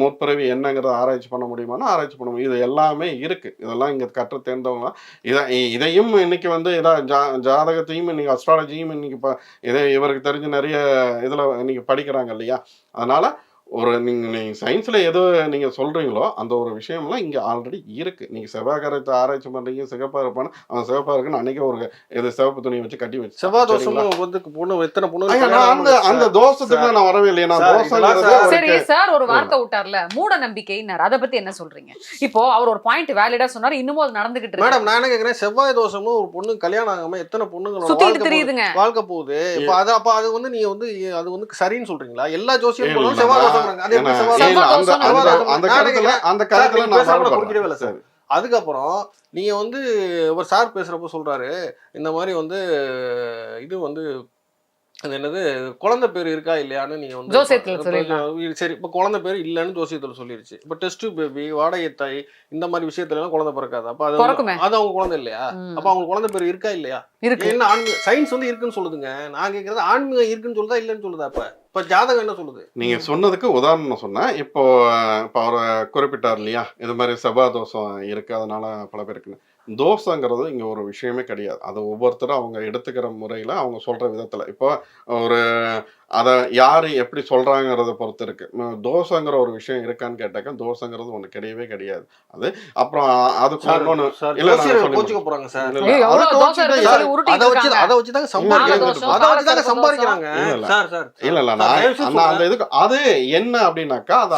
முற்பிறவி என்னங்கிறத ஆராய்ச்சி பண்ண முடியுமானா ஆராய்ச்சி பண்ண முடியும். இது எல்லாமே இருக்குது இதெல்லாம் இங்கே கற்று தேர்ந்தவங்க இதை இதையும் இன்னைக்கு வந்து இதா ஜா ஜாதகத்தையும் இன்னைக்கு அஸ்ட்ராலஜியும் இன்னைக்கு இப்போ இதை இவருக்கு தெரிஞ்ச நிறைய இதில் இன்னைக்கு படிக்கிறாங்க இல்லையா? அதனால் ஒரு நீங்கள் நீங்கள் சயின்ஸில் எது நீங்கள் சொல்கிறீங்களோ அந்த ஒரு விஷயம்லாம் இங்கே ஆல்ரெடி இருக்குது நீங்கள் செவ்வாய்கரத்தை ஆராய்ச்சி பண்ணுறீங்க சிகப்பாக இருப்பான்னு அவன் சிவப்பாக இருக்குன்னு அன்றைக்கி ஒரு இது சிவப்பு துணியை வச்சு கட்டி வச்சு செவ்வாய்? தோஷமும் வந்து பொண்ணு எத்தனை பொண்ணு அந்த அந்த தோஷத்துக்கு நான் வரவே இல்லையே. நான் இதெல்லாம் சார் சரி ஒரு வார்த்தை விட்டார்ல. மூட நம்பிக்கைன்னாரு. அதை பத்தி என்ன சொல்றீங்க? இப்போ அவர் ஒரு பாயிண்ட் வேலிடா சொன்னாரு. இன்னமும் அது நடந்துகிட்டு இருக்கு. மேடம் நான் என்ன கேக்குறேன் செவ்வாய் தோஷமும் ஒரு பொண்ணு கல்யாணம் ஆகாம எத்தனை பொண்ணுங்களோட சுத்திட்டு வாழ்க்கை வாழ்க்கை போகுது. இப்ப அது அப்ப அது வந்து நீங்க வந்து அது வந்து சரின்னு சொல்றீங்களா? எல்லா ஜோசியம் செவ்வாய் அந்த-. அந்த நான். குறிக்கவே இல்லை சார். அதுக்கப்புறம் நீங்க வந்து ஒரு சார் பேசுறப்ப சொல்றாரு இந்த மாதிரி வந்து இது வந்து அது என்னது குழந்தை பேர் இருக்கா இல்லையான்னு நீங்க வந்து. சரி இப்ப குழந்தை பேர் இல்லைன்னு ஜோசியத்துல சொல்லிருச்சு இப்ப டெஸ்ட் பேபி வாடகை தாய் இந்த மாதிரி விஷயத்துல எல்லாம் குழந்தை பிறக்காது அப்ப அது அது அவங்க குழந்தை இல்லையா. அப்ப அவங்க குழந்தை பேர் இருக்கா இல்லையா இருக்கு என்ன ஆன்மீக சயின்ஸ் வந்து இருக்குன்னு சொல்லுதுங்க நான் கேக்குறது ஆன்மீகம் இருக்குன்னு சொல்லுதா இல்லைன்னு சொல்லுதா அப்ப இப்போ ஜாதகம் என்ன சொல்லுது? நீங்க சொன்னதுக்கு உதாரணம் சொன்னேன் இப்போ இப்போ அவர் குறிப்பிட்டார் இல்லையா? இது மாதிரி செவ்வாய் தோஷம் இருக்கு அதனால பல பேருக்குன்னு தோஷங்கிறது இங்க ஒரு விஷயமே கிடையாது. அது ஒவ்வொருத்தரும் அவங்க எடுத்துக்கிற முறையில அவங்க சொல்ற விதத்துல. இப்போ ஒரு அதை யார் எப்படி சொல்றாங்கிறத பொறுத்து இருக்கு. உம், தோஷங்கிற ஒரு விஷயம் இருக்கான்னு கேட்டாக்க தோஷங்கிறது ஒன்று கிடையவே கிடையாது. அது அப்புறம் அதுக்கு சார், இல்ல, கோச்சிக்க சார். அதை வச்சு. அதை வச்சு தாங்க சம்பாதிக்கிறாங்க அதை வச்சு தாங்க சம்பாதிக்கிறாங்க. சார் சார் இல்ல இல்ல நான் அந்த இதுக்கு அது என்ன அப்படின்னாக்கா அது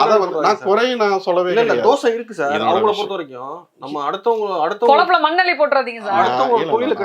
அதை வந்து நான் சார். குறையும் நான் சொல்லவே இல்ல இல்ல கிடையாது. தோசை இருக்கு சார். இதோட அவங்கள. பொறுத்த வரைக்கும் நம்ம அடுத்தவங்க அடுத்தவங்க குழப்புல மண்ணள்ளி போட்டுறாதீங்க சார். அடுத்தவங்க தொழிலை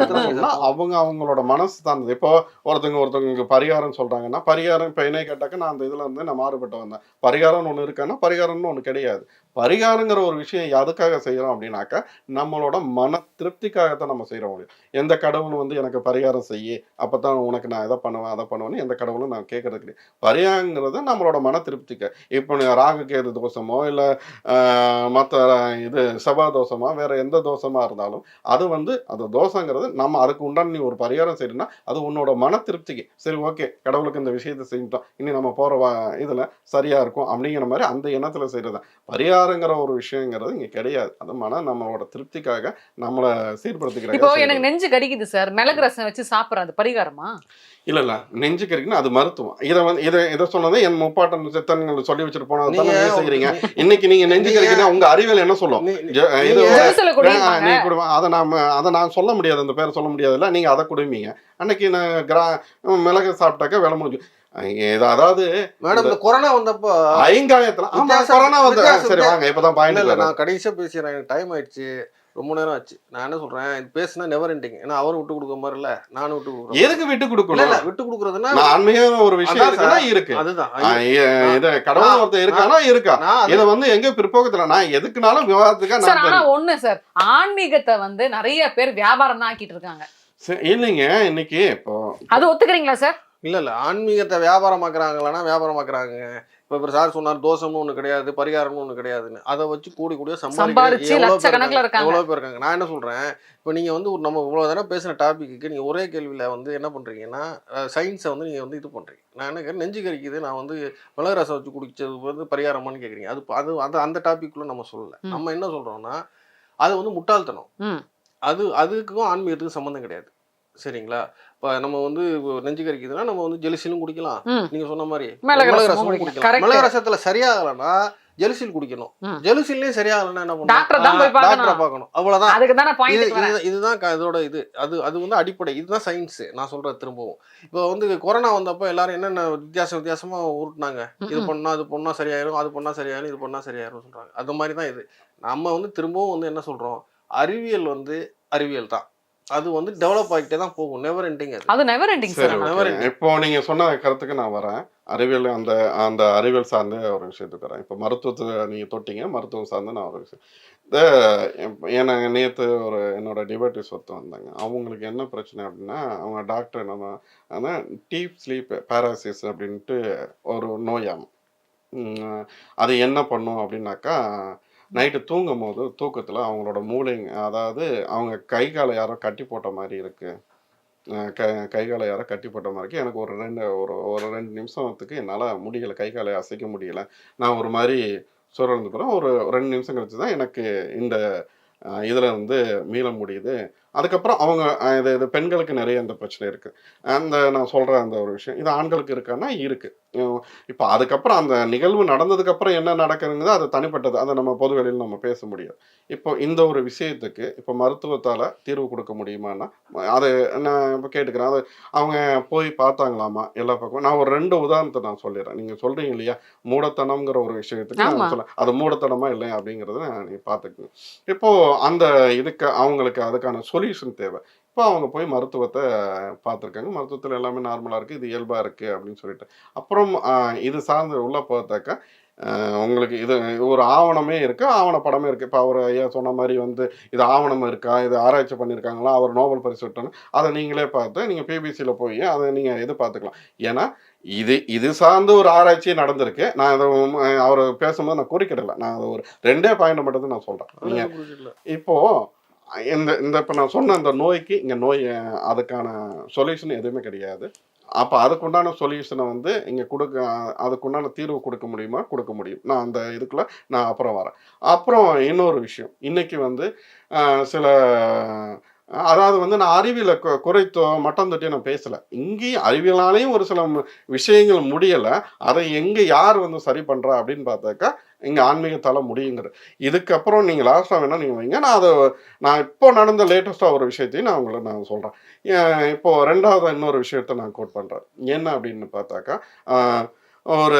அவங்க அவங்களோட மனசு தான். இப்போ ஒருத்தவங்க ஒருத்தவங்க பரிகாரம் சொல்றாங்கன்னா பரிகாரம் இப்போ என்ன கேட்டாக்க நான் அந்த இதுல இருந்து நான் மாறுபட்டு வந்தேன். பரிகாரம்னு ஒண்ணு இருக்கான்னா பரிகாரம்னு ஒண்ணு கிடையாது. பரிகாரங்கிற ஒரு விஷயம் எதுக்காக செய்கிறோம் அப்படின்னாக்கா நம்மளோட மன திருப்திக்காகத்தான் நம்ம செய்கிறோம் முடியும். எந்த கடவுளும் வந்து எனக்கு பரிகாரம் செய்ய அப்போ தான் உனக்கு நான் இதை பண்ணுவேன் அதை பண்ணுவேன்னு எந்த கடவுளும் நான் கேட்கறது கிடையாது. பரிகாரங்கிறது நம்மளோட மன திருப்திக்கு. இப்போ ராகு கேது தோஷமோ இல்லை மற்ற இது செவ்வா தோஷமா வேறு எந்த தோஷமாக இருந்தாலும் அது வந்து அந்த தோஷங்கிறது நம்ம அதுக்கு உண்டான நீ ஒரு பரிகாரம் செய்யணும்னா அது உன்னோட மன திருப்திக்கு. சரி ஓகே கடவுளுக்கு இந்த விஷயத்தை செஞ்சுட்டோம். இனி நம்ம போகிற வா- இதில் சரியாக இருக்கும் அப்படிங்கிற மாதிரி அந்த எண்ணத்தில் செய்கிறது தான் பரிகாரம் பரிகாரங்கிற ஒரு விஷயங்கிறது இங்க கிடையாது. அது மன நம்மளோட திருப்திக்காக நம்மளை இப்போ சீர்படுத்திக்கிறாங்க எனக்கு நெஞ்சு கடிக்குது சார். மிளகு ரசம் வச்சு சாப்பிடுறேன். அது பரிகாரமா? இல்ல இல்ல. நெஞ்சு கறிக்குன்னா அது மருத்துவம். இதை வந்து இதை இதை சொன்னதை என் முப்பாட்டன் சித்தன்கள் சொல்லி வச்சுட்டு போனதை செய்யறீங்க நீ- இன்னைக்கு நீங்க நெஞ்சு கறிக்குன்னா உங்க அறிவியல் என்ன சொல்லும்? இது நீ குடும்ப அதை நாம அதை நான் சொல்ல முடியாது. அந்த பேரை சொல்ல முடியாதுல்ல. நீங்க அதை குடுமீங்க அன்னைக்கு நான் கிரா மிளகு சாப்பிட்டாக்க வேலை முடிஞ்சு. அதாவது மேடம் இந்த கொரோனா வந்தப்போ ஐங்காயத்துல ஆமா கொரோனா வந்து சரி வாங்க இப்பதான் பாயிண்ட் நான் கடைசியா பேசிடுறேன். எனக்கு டைம் ஆயிடுச்சு. ரொம்ப நேரம் ஆச்சு. நான் என்ன சொல்றேன்? இது பேசினா நெவர் எண்டிங் ஏன்னா அவரும் விட்டு கொடுக்க மாதிரி இல்ல. நானும் விட்டு கொடுக்குறேன். எதுக்கு விட்டு கொடுக்கணும்? இல்ல விட்டு கொடுக்குறதுன்னா நான் ஆன்மீகம் ஒரு விஷயம் இருக்குன்னா இருக்கு. அதுதான். இது கடவுள் ஒருத்தர் இருக்கானா இருக்கா? இதை வந்து எங்க பிற்போக்கத்துல நான் எதுக்குனாலும் விவாதத்துக்கா சார் நான் ஆனா ஒண்ணு சார். ஆன்மீகத்தை வந்து நிறைய பேர் வியாபாரம் தான் ஆக்கிட்டு இருக்காங்க. சரி, இல்லைங்க இன்னைக்கு இப்போ அது ஒத்துக்கிறீங்களா சார்? இல்ல இல்ல. ஆன்மீகத்தை வியாபாரமாக்குறாங்களான்னா வியாபாரமாக்குறாங்க. இப்ப இப்ப சார் சொன்னார் தோஷம்னு ஒண்ணு கிடையாது பரிகாரம்னு ஒண்ணு கிடையாதுன்னு. அதை வச்சு கூடி கூடிய இருக்காங்க. எவ்வளவு பேர் இருக்காங்க. நான் என்ன சொல்றேன் இப்போ நீங்க வந்து ஒரு நம்ம இவ்வளவு தடவை பேசின டாபிக்கு நீங்க ஒரே கேள்வியில வந்து என்ன பண்றீங்கன்னா சயின்ஸை வந்து நீங்க வந்து இது பண்றீங்க. நான் என்ன நெஞ்சு கறிக்குது நான் வந்து மிளகு ரசம் வச்சு குடிச்சது வந்து பரிகாரமான்னு கேக்குறீங்க அது அது அது அந்த டாபிக்குள்ள நம்ம சொல்லல. நம்ம என்ன சொல்றோம்னா அது வந்து முட்டாள்தனம். அது அதுக்கும் ஆன்மீகத்துக்கும் சம்மந்தம் கிடையாது. சரிங்களா? இப்போ நம்ம வந்து நெஞ்சு கறிக்குதுன்னா நம்ம வந்து ஜெலிசிலும் குடிக்கலாம். நீங்க சொன்ன மாதிரி மிளகு ரசமும் குடிக்கலாம். மிளகு ரசத்துல சரியாகலைன்னா ஜெலுசில் குடிக்கணும். ம். ஜெலுசில்லையும் சரியாகலைன்னா என்ன டாக்டரை தான் போய் பண்ணணும் டாக்டரை பார்க்கணும். அவ்வளவுதான். அதுக்கு தானே இது இதுதான் இதோட இது. அது அது வந்து அடிப்படை. இதுதான் சயின்ஸ் நான் சொல்றது திரும்பவும். இப்போ வந்து கொரோனா வந்தப்போ எல்லாரும் என்னென்ன வித்தியாச வித்தியாசமா உருட்டுனாங்க இது பண்ணா அது பண்ணா சரியாயிரும் அது பண்ணா சரியாயிரும் இது பண்ணா சரியாயிரும் சொல்றாங்க. அது மாதிரி தான் இது. நம்ம வந்து திரும்பவும் வந்து என்ன சொல்றோம்? அறிவியல் வந்து அறிவியல் தான் அது வந்து டெவலப் ஆகிட்டே தான் போகும். நெவர் எண்டிங் அது. நெவர் எண்டிங் சரி okay. இப்போ நீங்க சொன்ன கருத்துக்கு நான் வரேன். அறிவியல் அந்த அந்த அறிவியல் சார்ந்த ஒரு விஷயத்துக்கு வரேன். இப்போ மருத்துவத்தை நீங்க தொட்டீங்க. மருத்துவம் சார்ந்து நான் ஒரு விஷயம். இந்த ஏன்னா நேற்று ஒரு என்னோட டிபேட்டிஸ் ஒருத்தர் வந்தாங்க. அவங்களுக்கு என்ன பிரச்சனை அப்படின்னா அவங்க டாக்டர் நம்ம ஆனால் டீப் ஸ்லீப் பேராசிஸ் அப்படின்ட்டு ஒரு நோயாம். அது என்ன பண்ணும் அப்படின்னாக்கா நைட்டு தூங்கும் போது தூக்கத்தில் அவங்களோட மூளைங்க அதாவது அவங்க கை காலை யாரோ கட்டி போட்ட மாதிரி இருக்குது க கை காலை யாரோ கட்டி போட்ட மாதிரி இருக்குது எனக்கு ஒரு ரெண்டு ஒரு ஒரு ரெண்டு நிமிஷத்துக்கு என்னால் முடியலை. கை காலை அசைக்க முடியல. நான் ஒரு மாதிரி சுரந்து போகிறேன் ஒரு ரெண்டு நிமிஷம் கழிச்சு தான் எனக்கு இந்த இதில் வந்து மீள முடியுது. அதுக்கப்புறம் அவங்க இது இது பெண்களுக்கு நிறைய இந்த பிரச்சனை இருக்குது அந்த நான் சொல்கிற அந்த ஒரு விஷயம். இது ஆண்களுக்கு இருக்கான்னா இருக்குது இப்போ அதுக்கப்புறம் அந்த நிகழ்வு நடந்ததுக்கு அப்புறம் என்ன நடக்குதுங்கிறது அது தனிப்பட்டது. அதை நம்ம பொது வெளியில் நம்ம பேச முடியாது. இப்போ இந்த ஒரு விஷயத்துக்கு இப்போ மருத்துவத்தால தீர்வு கொடுக்க முடியுமான்னா அது நான் இப்போ கேட்டுக்கிறேன். அது அவங்க போய் பார்த்தாங்களாமா? எல்லா பக்கமும் நான் ஒரு ரெண்டு உதாரணத்தை நான் சொல்லிடுறேன். நீங்க சொல்றீங்க இல்லையா? மூடத்தனம்ங்கிற ஒரு விஷயத்துக்கு. நான் சொல்ல அது மூடத்தனமா இல்லையா அப்படிங்கிறத நீ பார்த்துக்கணும் இப்போ அந்த இதுக்கு அவங்களுக்கு அதுக்கான சொல்யூஷன் தேவை. இப்போ அவங்க போய் மருத்துவத்தை பார்த்துருக்காங்க. மருத்துவத்தில் எல்லாமே நார்மலாக இருக்குது இது இயல்பாக இருக்குது அப்படின்னு சொல்லிட்டு. அப்புறம் இது சார்ந்து உள்ள பார்த்தாக்கா உங்களுக்கு இது ஒரு ஆவணமே இருக்குது ஆவணப்படமே இருக்குது இப்போ அவர் ஐயா சொன்ன மாதிரி வந்து இது ஆவணம் இருக்கா? இது ஆராய்ச்சி பண்ணியிருக்காங்களா அவர் நோபல் பரிசு விட்டோன்னு அதை நீங்களே பார்த்து நீங்கள் பிபிசியில் போய் அதை நீங்கள் இது பார்த்துக்கலாம். ஏன்னா இது இது சார்ந்து ஒரு ஆராய்ச்சி நடந்திருக்கு. நான் அதை அவர் பேசும்போது நான் குறிக்கிடல. நான் அதை ஒரு ரெண்டே பாயிண்ட் மட்டும் தான் நான் சொல்கிறேன் நீங்கள் இப்போ இந்த இந்த இப்போ நான் சொன்ன அந்த நோய்க்கு இங்கே நோய் அதுக்கான சொல்யூஷன் எதுவுமே கிடையாது. அப்போ அதுக்குண்டான சொல்யூஷனை வந்து இங்கே கொடுக்க அதுக்குண்டான தீர்வு கொடுக்க முடியுமா? கொடுக்க முடியும். நான் அந்த இதுக்குள்ள நான் அப்புறம் வரேன். அப்புறம் இன்னொரு விஷயம். இன்றைக்கி வந்து சில அதாவது வந்து நான் அறிவியலை குறைத்தோ மட்டம் தட்டியோ நான் பேசலை. இங்கேயும் அறிவியலாலையும் ஒரு சில விஷயங்கள் முடியலை. அதை எங்கே யார் வந்து சரி பண்ணுறா அப்படின்னு பார்த்தாக்கா இங்கே ஆன்மீகத்தால் முடியுங்கிற இதுக்கப்புறம் நீங்கள் லாஸ்ட்டாக வேணால் நீங்கள் வைங்க. நான் அதை நான் இப்போ நடந்த லேட்டஸ்ட்டாக ஒரு விஷயத்தையும் நான் உங்களை நான் சொல்கிறேன் இப்போது ரெண்டாவது இன்னொரு விஷயத்த நான் கோட் பண்ணுறேன் என்ன அப்படின்னு பார்த்தாக்கா ஒரு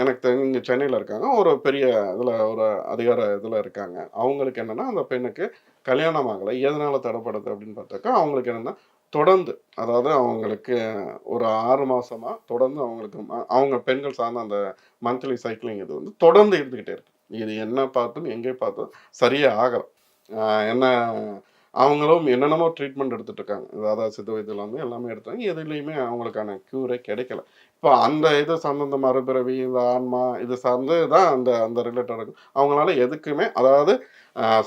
எனக்கு தெரிஞ்சு சென்னையில் இருக்காங்க. ஒரு பெரிய இதில் ஒரு அதிகார இதில் இருக்காங்க. அவங்களுக்கு என்னென்னா அந்த பெண்ணுக்கு கல்யாணம் ஆகலை. எதனால் தடைப்படுது அப்படின்னு பார்த்தாக்கா அவங்களுக்கு என்னென்னா தொடர்ந்து அதாவது அவங்களுக்கு ஒரு ஆறு மாசமா தொடர்ந்து அவங்களுக்கு ம- அவங்க பெண்கள் சார்ந்த அந்த மந்த்லி சைக்கிளிங் இது வந்து தொடர்ந்து இருந்துக்கிட்டே இருக்கு. இது என்ன பார்த்தும் எங்கே பார்த்தும் சரியே ஆகலை. என்ன அவங்களும் என்னென்னமோ ட்ரீட்மெண்ட் எடுத்துட்டு இருக்காங்க. அதாவது சித்த வைத்தியம் எல்லாமே எடுத்தாங்க எதுலேயுமே அவங்களுக்கான க்யூரே கிடைக்கல. இப்போ அந்த இது சார்ந்த மறுபிறவி இந்த ஆன்மா இது சார்ந்து தான் அந்த அந்த ரிலேட்டட் இருக்கும். அவங்களால எதுக்குமே அதாவது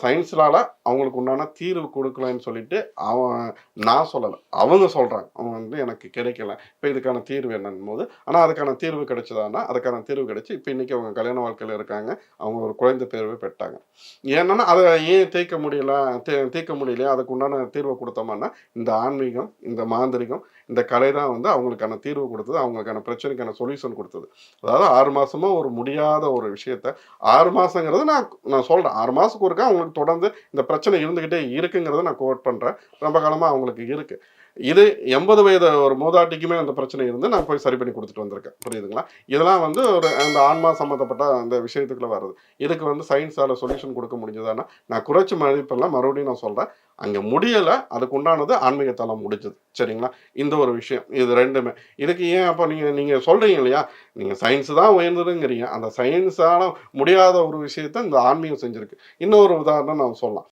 சயின்ஸ்லால அவங்களுக்கு உண்டான தீர்வு கொடுக்கலன்னு சொல்லிட்டு அவன் நான் சொல்லலை. அவங்க சொல்கிறாங்க அவங்க வந்து எனக்கு கிடைக்கல. இப்போ இதுக்கான தீர்வு என்னன்னு போது ஆனால் அதுக்கான தீர்வு கிடைச்சதானா அதுக்கான தீர்வு கிடைச்சி இப்போ இன்றைக்கி அவங்க கல்யாண வாழ்க்கையில் இருக்காங்க. அவங்க ஒரு குழந்தை பேர்வை பெற்றாங்க. ஏன்னா அதை ஏன் தீர்க்க முடியல தீர்க்க முடியலையா? அதுக்கு உண்டான தீர்வை கொடுத்தோம்னா இந்த ஆன்மீகம் இந்த மாந்திரிகம் இந்த கலை தான் வந்து அவங்களுக்கான தீர்வு கொடுத்தது அவங்களுக்கான பிரச்சனைக்கான சொல்யூஷன் கொடுத்தது. அதாவது ஆறு மாதமாக ஒரு முடியாத ஒரு விஷயத்த ஆறு மாதங்கிறது நான் நான் சொல்கிறேன் ஆறு மாதத்துக்கு ஒருக்கா அவங்களுக்கு தொடர்ந்து இந்த பிரச்சனை இருந்துக்கிட்டே இருக்குங்கிறத நான் கோட் பண்ணுறேன் ரொம்ப காலமாக அவங்களுக்கு இருக்குது இது எண்பது வயது ஒரு மூதாட்டிக்குமே அந்த பிரச்சனை இருந்து நான் போய் சரி பண்ணி கொடுத்துட்டு வந்திருக்கேன். புரியுதுங்களா? இதெல்லாம் வந்து ஒரு அந்த ஆன்மா சம்மந்தப்பட்ட அந்த விஷயத்துக்குள்ள வருது இதுக்கு வந்து சயின்ஸால சொல்யூஷன் கொடுக்க முடிஞ்சதுன்னா நான் குறைச்சி மதிப்பெல்லாம் மறுபடியும் நான் சொல்றேன். அங்க முடியல அதுக்கு உண்டானது ஆன்மீகத்தலம் முடிஞ்சது. சரிங்களா? இந்த ஒரு விஷயம். இது ரெண்டுமே. இதுக்கு ஏன் அப்போ நீங்க நீங்க சொல்றீங்க இல்லையா? நீங்க சயின்ஸ் தான் உயர்ந்ததுங்கிறீங்க. அந்த சயின்ஸால முடியாத ஒரு விஷயத்த இந்த ஆன்மீகம் செஞ்சிருக்கு. இன்னொரு உதாரணம் நான் சொல்லலாம்.